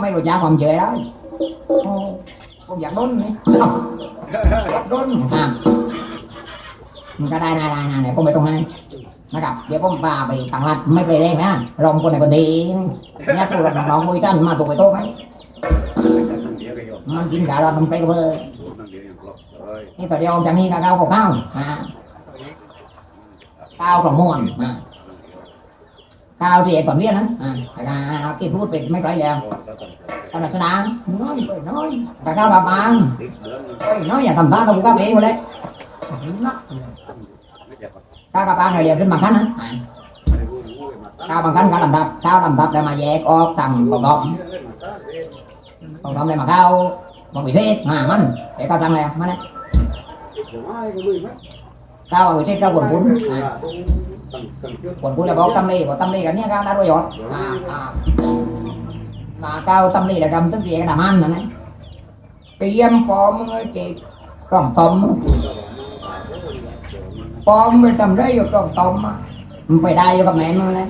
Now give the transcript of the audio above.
ไม่รู้จักความเฉยแล้วผมอยากโดนนี่อยากโดนอะมันก็ได้นายนายนายเนี่ยผมไปตรงนั้นนะครับเดี๋ยวผมพาไปต่างรัฐไม่ไปเร่งนะลองคนในคนดีเนี่ยตัวน้องมุ้ยท่านมาตัวไปโต๊ะไหมมันกินกะเราทำไปกับเบอร์นี่ตัวเดียวจากนี้ก็เก้าของเก้าอ่าเก้าของม่วงอ่า เก้าที่ไอ้ก่อนเรียนนั้นอ่าแต่การที่พูดเป็นไม่ไกลแล้วตอนนั้นนานน้อยไปน้อยแต่ก้าวกับมันเอ้ยน้อยอย่าทำท่าทำกับเองหมดเลยนักก้าวกับมันเดี๋ยวขึ้นบางขั้นนะอ่าก้าวบางขั้นก้าวลำดับก้าวลำดับแล้วมาแยกออกต่างกองทอมกองทอมเลยมาก้าวบางวิเศษมามันเดี๋ยวก้าวจังเลยมาเลยก้าวบางวิเศษก้าวปวดปุ้น อ่าปวดปุ้นแล้วบอกตำลีบอกตำลีกันเนี่ยก้าวได้ประโยชน์อ่าอ่า mà cao tâm lý là cầm tức gì cái làm ăn rồi đấy cái em bom người chị tròn tôm bom người tầm đấy vô tròn tôm á phải đai vô กับ mẹ nó đấy